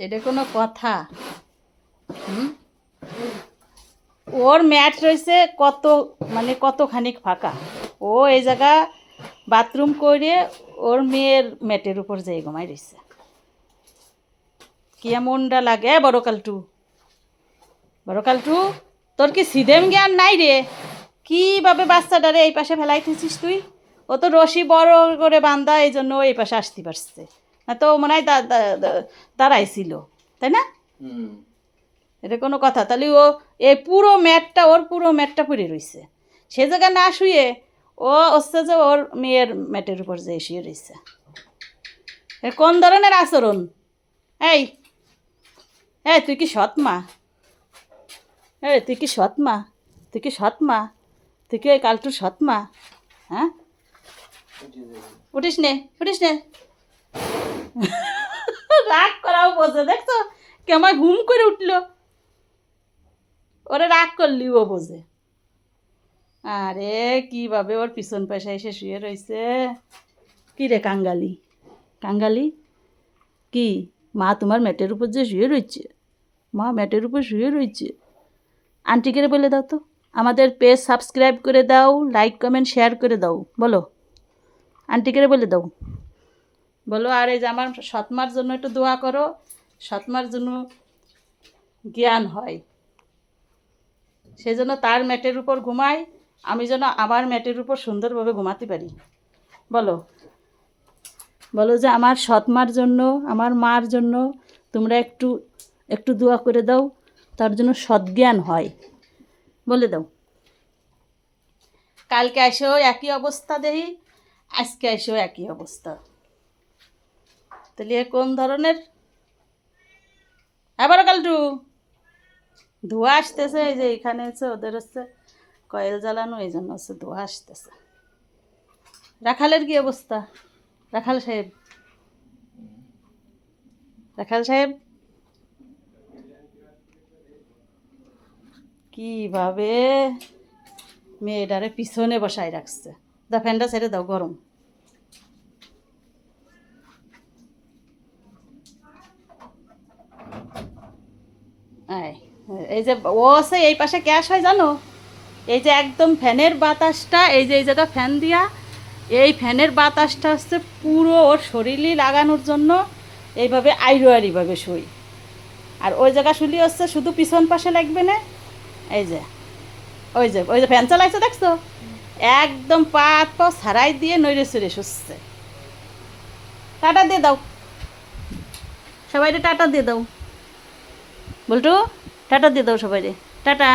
এটা কোনো কথা। হুম? ওর ম্যাট রয়েছে কত মানে কতখানিক ফাঁকা। ও এই জায়গা বাথরুম করে ওর মেয়ের ম্যাটের উপর যেয়ে ঘুমাই রয়েছে। কেমনটা লাগে, এ বড় কালটু? বড় কালটু, তোর কি সিদেম জ্ঞান নাই রে? কীভাবে বাচ্চাটারে এই পাশে ফেলাইতেছিস তুই? ও তো রশি বড় করে বান্ধা এই জন্য এই পাশে আসতে পারছে। না তো মনে হয় দাঁড়াইছিল তাই না? এটা কোনো কথা। তাহলে ও এই পুরো ম্যাটটা ওর পুরো ম্যাটটা পড়ে রইছে। সে জায়গায় না শুয়ে ও হচ্ছে যে ওর মেয়ের ম্যাটের উপর যে শুয়ে রয়েছে এ কোন ধরনের আচরণ? এই এই তুই কি সৎ মা? এই তুই কি সৎ মা? তুই কি সৎ মা? তুই কি ওই কালটুর সৎ মা? হ্যাঁ? উঠিস নে উঠিস নে। বোঝে দেখছ? কেমন ঘুম করে উঠল। ওরা রাগ করলি ও বোঝে আরে, কীভাবে ওর পিছন পয়সা এসে শুয়ে রয়েছে কি রে কাঙ্গালি? কাঙ্গালি? কি? মা তোমার ম্যাটের উপর যে শুয়ে রয়েছে মা ম্যাটের উপর শুয়ে রয়েছে আন্টিকে বলে দাও তো, আমাদের পেজ সাবস্ক্রাইব করে দাও, লাইক, কমেন্ট, শেয়ার করে দাও, বলো। আন্টিকে বলে দাও। বলো, আর এই যে আমার সৎমার জন্য একটু দোয়া করো। সৎমার জন্য জ্ঞান হয়। সেজন্য তার ম্যাটের উপর ঘুমাই। আমি যেন আমার ম্যাটের উপর সুন্দরভাবে ঘুমাতে পারি। বলো বলো যে আমার সৎমার জন্য, আমার মার জন্য তোমরা একটু একটু দোয়া করে দাও। তার জন্য সদ্জ্ঞান হয়। বলে দাও। কালকে এসেও একই অবস্থা দেই আজকে এসেও একই অবস্থা। তাহলে এ কোন ধরনের? আবার কালটু। ধোঁয়া আসতেছে, এই যে এখানে হচ্ছে ওদের হচ্ছে কয়েল জ্বালানো, এই জন্য হচ্ছে ধোঁয়া আসতেছে। রাখালের কি অবস্থা? রাখাল সাহেব। রাখাল সাহেব? কীভাবে? মেয়েটারে পিছনে বসায় রাখছে। দা ফ্যানটা ছেড়ে দাও, গরম। এই যে ও আছে এই পাশে গ্যাস হয় জানো? এই যে একদম ফ্যানের বাতাসটা, এই যে, এই জায়গা ফ্যান দিয়া, এই ফ্যানের বাতাসটা হচ্ছে পুরো ওর শরীরে লাগানোর জন্য এইভাবে আইরো আইরিভাবে শুই। আর ওই জায়গা শুলি হচ্ছে শুধু পিছন পাশে লাগবে না, এই যে, ওই যে ওই যে ফ্যান চালাইছে দেখছ? একদম পা হাত পা ছাড়াই দিয়ে নইরে সরে শুচ্ছে। টাটা দিয়ে দাও। সবাই টাটা দিয়ে দাও। বলটু টাটা দিয়ে দাও সবাই টাটা।